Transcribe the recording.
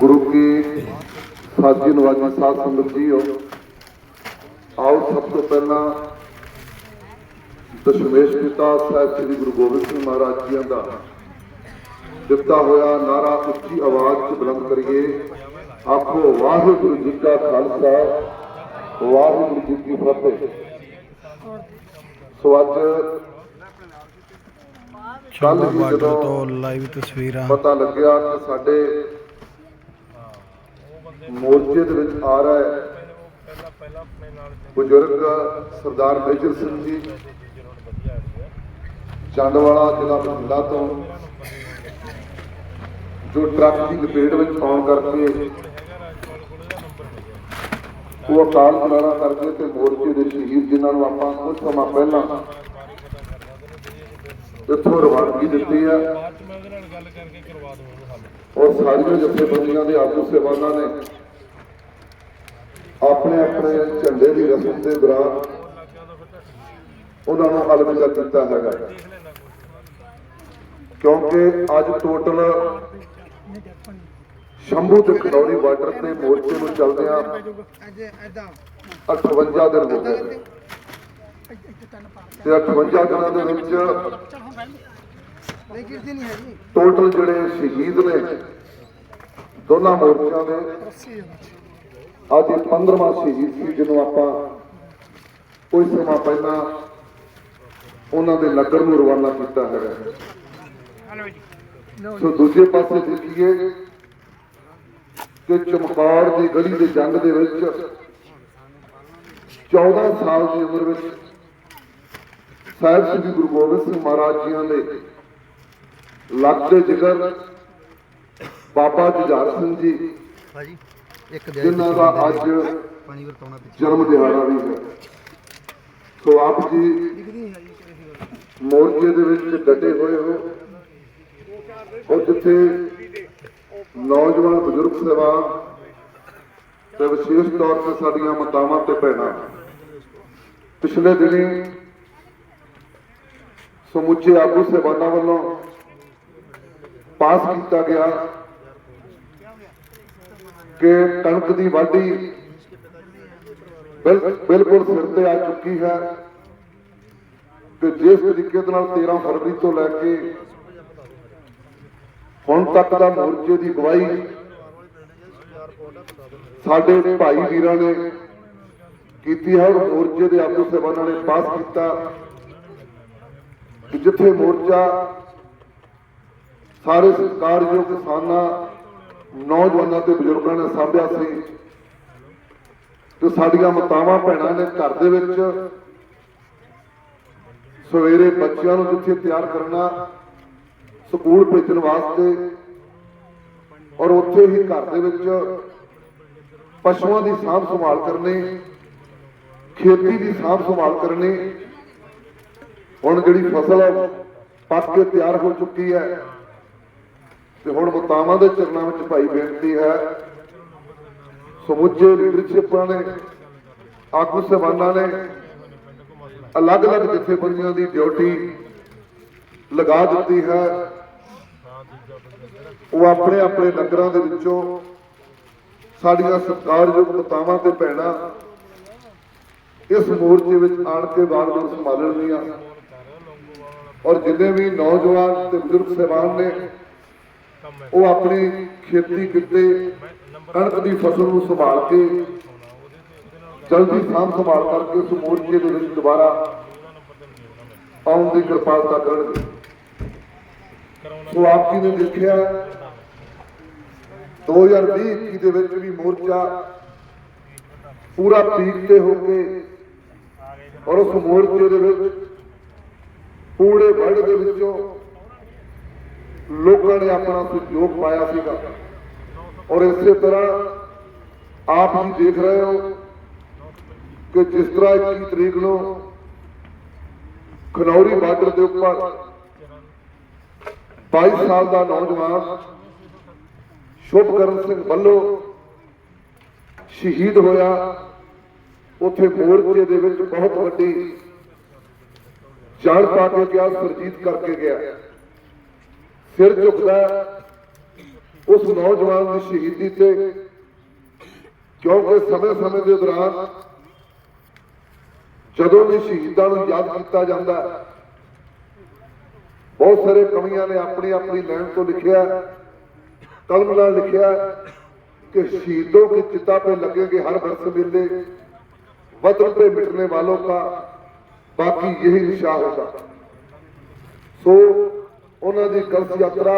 ਗੁਰੂ ਕੀ ਸਾਜੀ ਨਵਾਜੀ ਸਾਧ ਸੰਗਤ ਜੀਓ ਆਓ ਸਭ ਤੋਂ ਪਹਿਲਾਂ ਦਸ਼ਮੇਸ਼ ਪਿਤਾ ਸਾਹਿਬ ਸ੍ਰੀ ਗੁਰੂ ਗੋਬਿੰਦ ਸਿੰਘ ਮਹਾਰਾਜ ਜੀਆਂ ਦਾ ਦਿੱਤਾ ਹੋਇਆ ਨਾਰਾ ਉੱਚੀ ਆਵਾਜ਼ 'ਚ ਬੁਲੰਦ ਕਰੀਏ। ਆਖੋ ਵਾਹਿਗੁਰੂ ਜੀ ਕਾ ਖਾਲਸਾ ਵਾਹਿਗੁਰੂ ਜੀ ਕੀ ਫਤਿਹ। ਸੋ ਅੱਜ ਬਾਰਡਰ ਤੋਂ ਲਾਈਵ ਤਸਵੀਰਾਂ ਪਤਾ ਲੱਗਿਆ ਕਿ ਸਾਡੇ ਮੋਰਚੇ ਦੇ ਵਿੱਚ ਆ ਰਿਹਾ ਹੈ। ਬਜ਼ੁਰਗ ਸਰਦਾਰ ਮੇਜਰ ਸਿੰਘ ਜੀ, ਚੰਡਵਾਲਾ ਜ਼ਿਲ੍ਹਾ ਬਠਿੰਡਾ ਤੋਂ, ਜੋ ਟਰੱਕ ਦੀ ਲਪੇਟ ਵਿੱਚ ਆਉਣ ਕਰਕੇ ਉਹ ਅਕਾਲ ਬੁਲਾਰਾ ਕਰਕੇ ਤੇ ਮੋਰਚੇ ਦੇ ਸ਼ਹੀਦ ਜਿਨ੍ਹਾਂ ਨੂੰ ਆਪਾਂ ਕੁਝ ਸਮਾਂ ਪਹਿਲਾਂ ਇੱਥੋਂ ਰਵਾਨਗੀ ਦਿੱਤੀ ਆ। ਬਾਅਦ ਮੈਂ ਉਹਦੇ ਨਾਲ ਗੱਲ ਕਰਕੇ ਕਰਵਾ ਦਵਾਂਗਾ। ਔਰ ਸਾਰੀਆਂ ਜਥੇਬੰਦੀਆਂ ਦੇ ਆਗੂ ਸੇਵਾਨਾਂ ਨੇ ਆਪਣੇ ਆਪਣੇ ਝੰਡੇ ਦੀ ਰਸਮ ਦੇ ਦੌਰਾਨ ਉਹਨਾਂ ਨੂੰ ਅਲਵਿਦਾ ਕੀਤਾ ਹੈਗਾ। ਕਿਉਂਕਿ ਅੱਜ ਟੋਟਲ ਸ਼ੰਭੂ ਤੇ ਖਡੌਰੀ ਬਾਰਡਰ ਤੇ ਮੋਰਚੇ ਨੂੰ ਚੱਲਦਿਆਂ 58 ਦਿਨ ਹੋ ਗਏ ਤੇ 58 ਦਿਨਾਂ ਦੇ ਵਿੱਚ ਨਹੀਂ ਗਿਰਦੀ ਨਹੀਂ ਹੈਗੀ। ਟੋਟਲ ਜਿਹੜੇ ਸ਼ਹੀਦ ਨੇ ਦੋਨਾਂ ਮੋਰਚਿਆਂ ਦੇ ਅੱਜ ਇਹ 15ਵਾਂ ਸ਼ਹੀਦ ਸੀ ਜਿਹਨੂੰ ਆਪਾਂ ਕੋਈ ਸਮਾਂ ਪਹਿਲਾਂ ਉਹਨਾਂ ਦੇ ਨਗਰ ਨੂੰ ਰਵਾਨਾ ਕੀਤਾ ਹੈਗਾ ਸੋ ਦੂਜੇ ਪਾਸੇ ਦੇਖੀਏ ਕਿ ਚਮਕੌਰ ਦੀ ਗਲੀ ਦੇ ਜੰਗ ਦੇ ਵਿੱਚ 14 ਸਾਲ ਦੀ ਉਮਰ ਵਿੱਚ ਸਾਹਿਬ ਸ੍ਰੀ ਗੁਰੂ ਗੋਬਿੰਦ ਸਿੰਘ ਮਹਾਰਾਜ ਜੀਆਂ ਦੇ ਲੱਖ ਦੇ ਜਿਗਰ ਬਾਬਾ ਜੁਝਾਰ ਸਿੰਘ ਜੀ ਭਾਜੀ ਇੱਕ ਦੇ ਜਿਨ੍ਹਾਂ ਦਾ ਅੱਜ ਪਾਣੀ ਵਰਤਾਉਣਾ ਪਿੱਛੇ। ਜਨਮ ਦਿਹਾੜਾ ਵੀ ਹੈ। ਸੋ ਆਪ ਜੀ ਮੋਰਚੇ ਦੇ ਵਿੱਚ ਡਟੇ ਹੋਏ ਹੋ। ਔਰ ਜਿੱਥੇ ਨੌਜਵਾਨ ਬਜ਼ੁਰਗ ਸੇਵਾ ਤੇ ਵਿਸ਼ੇਸ਼ ਤੌਰ ਤੇ ਸਾਡੀਆਂ ਮਾਤਾਵਾਂ ਤੇ ਭੈਣਾਂ। ਪਿਛਲੇ ਦਿਨੀ ਸਮੁੱਚੇ ਆਗੂ ਸੇਵਾਨਾਂ ਵੱਲੋਂ ਪਾਸ ਕੀਤਾ ਗਿਆ ਕਿ ਕਣਕ ਦੀ ਵਾਢੀ ਬਿਲਕੁਲ ਸਿਰ ਤੇ ਆ ਚੁੱਕੀ ਹੈ ਕਿ ਜਿਸ ਤਰੀਕੇ ਨਾਲ 13 ਫਰਵਰੀ ਤੋਂ ਲੈ ਕੇ ਹੁਣ ਤੱਕ ਦਾ ਮੋਰਚੇ ਦੀ ਗਵਾਹੀ ਸਾਡੇ ਭਾਈ ਵੀਰਾਂ ਨੇ ਕੀਤੀ ਹੈ ਔਰ ਮੋਰਚੇ ਦੇ ਆਗੂ ਸਭਾਨਾਂ ਨੇ ਪਾਸ ਕੀਤਾ ਜਿੱਥੇ ਮੋਰਚਾ ਸਾਰੇ ਸਤਿਕਾਰਯੋਗ ਕਿਸਾਨਾਂ, ਨੌਜਵਾਨਾਂ ਤੇ ਬਜ਼ੁਰਗਾਂ ਨੇ ਸਾਂਭਿਆ ਸੀ ਤੇ ਸਾਡੀਆਂ ਮਾਤਾਵਾਂ ਭੈਣਾਂ ਨੇ ਘਰ ਦੇ ਵਿੱਚ ਸਵੇਰੇ ਬੱਚਿਆਂ ਨੂੰ ਜਿੱਥੇ ਤਿਆਰ ਕਰਨਾ, ਸਕੂਲ ਭੇਜਣ ਵਾਸਤੇ ਔਰ ਉੱਥੇ ਹੀ ਘਰ ਦੇ ਵਿੱਚ ਪਸ਼ੂਆਂ ਦੀ ਸਾਂਭ ਸੰਭਾਲ ਕਰਨੀ, ਖੇਤੀ ਦੀ ਸਾਂਭ ਸੰਭਾਲ ਕਰਨੀ, ਹੁਣ ਜਿਹੜੀ ਫਸਲ ਪੱਕ ਕੇ ਤਿਆਰ ਹੋ ਚੁੱਕੀ ਹੈ ਤੇ ਹੁਣ ਮਤਾਵਾਂ ਦੇ ਚਰਨਾਂ ਵਿੱਚ ਭਾਈ ਬੇਨਤੀ ਹੈ, ਸਮੁੱਚੇ ਲੀਡਰਸ਼ਿਪਾਂ ਨੇ, ਆਗੂ ਸਭਾਨਾਂ ਨੇ ਅਲੱਗ-ਅਲੱਗ ਜਥੇਬੰਦੀਆਂ ਦੀ ਡਿਊਟੀ ਲਗਾ ਦਿੱਤੀ ਹੈ। ਉਹ ਆਪਣੇ ਆਪਣੇ ਨਗਰਾਂ ਦੇ ਵਿੱਚੋਂ ਸਾਡੀਆਂ ਸਤਿਕਾਰਯੋਗ ਮਤਾਵਾਂ ਤੇ ਭੈਣਾਂ ਇਸ ਮੋਰਚੇ ਵਿੱਚ ਆਣ ਕੇ ਬਾਗਡੋਰ ਸੰਭਾਲਣਗੀਆਂ। ਔਰ ਜਿੰਨੇ ਵੀ ਨੌਜਵਾਨ ਤੇ ਬਜ਼ੁਰਗ ਸਹਿਬਾਨ ਨੇ ਉਹ ਆਪਣੀ ਖੇਤੀ ਕਿੱਤੇ ਕਣਕ ਦੀ ਫਸਲ ਨੂੰ ਸੰਭਾਲ ਕੇ ਜਲਦੀ ਸਾਂਭ ਸੰਭਾਲ ਕਰਕੇ ਉਸ ਮੋਰਚੇ ਦੇ ਵਿੱਚ ਦੁਬਾਰਾ ਆਉਣ ਦੀ ਕਿਰਪਾਲਤਾ ਕਰਨਗੇ। ਸੋ ਆਪ ਜੀ ਨੇ ਦੇਖਿਆ 2020 ਦੇ ਵਿੱਚ ਵੀ ਮੋਰਚਾ ਪੂਰਾ ਪੀਕ ਤੇ ਹੋ ਕੇ ਔਰ ਉਸ ਮੋਰਚੇ ਦੇ ਵਿੱਚ ਪੂਰੇ ਵਰਲਡ ਦੇ ਵਿੱਚੋਂ ਲੋਕਾਂ ਨੇ ਆਪਣਾ ਸਹਿਯੋਗ ਪਾਇਆ ਸੀਗਾ। ਔਰ ਇਸੇ ਤਰ੍ਹਾਂ ਆਪ ਜੀ ਦੇਖ ਰਹੇ ਹੋ ਕਿ ਜਿਸ ਤਰ੍ਹਾਂ 21 ਤਰੀਕ ਨੂੰ ਖਨੌਰੀ ਬਾਰਡਰ ਦੇ ਉੱਪਰ 22 ਸਾਲ ਦਾ ਨੌਜਵਾਨ ਸ਼ੁਭਕਰਨ ਸਿੰਘ ਵੱਲੋਂ ਸ਼ਹੀਦ ਹੋਇਆ। ਉੱਥੇ ਮੋਰਚੇ ਦੇ ਵਿੱਚ ਬਹੁਤ ਵੱਡੀ ਜਾਨ ਪਾ ਕੇ ਗਿਆ, ਸਰਜੀਤ ਕਰਕੇ ਗਿਆ। ਸਿਰ ਝੁਕਦਾ ਉਸ ਨੌਜਵਾਨ ਦੀ ਸ਼ਹੀਦੀ ਤੇ ਕਿਉਂਕਿ ਸਮੇਂ-ਸਮੇਂ ਦੇ ਦੌਰਾਨ ਜਦੋਂ ਵੀ ਸ਼ਹੀਦਾਂ ਨੂੰ ਯਾਦ ਕੀਤਾ ਜਾਂਦਾ ਬਹੁਤ ਸਾਰੇ ਕਵੀਆਂ ਨੇ ਆਪਣੀ ਆਪਣੀ ਲੈਣ ਤੋਂ ਲਿਖਿਆ ਕਲਮ ਨਾਲ ਲਿਖਿਆ ਕਿ ਸ਼ਹੀਦੋਂ ਦੀ ਚਿਤਾ 'ਤੇ ਲੱਗੇਗੇ ਹਰ ਬਰਸ ਮੇਲੇ, ਵਤਨ 'ਤੇ ਮਿਟਨੇ ਵਾਲੋ ਕਾ, ਬਾਕੀ ਇਹੀ ਨਿਸ਼ਾਨ ਹੋਗਾ ਸੋ ਉਹਨਾਂ ਦੀ ਕਲਸ ਯਾਤਰਾ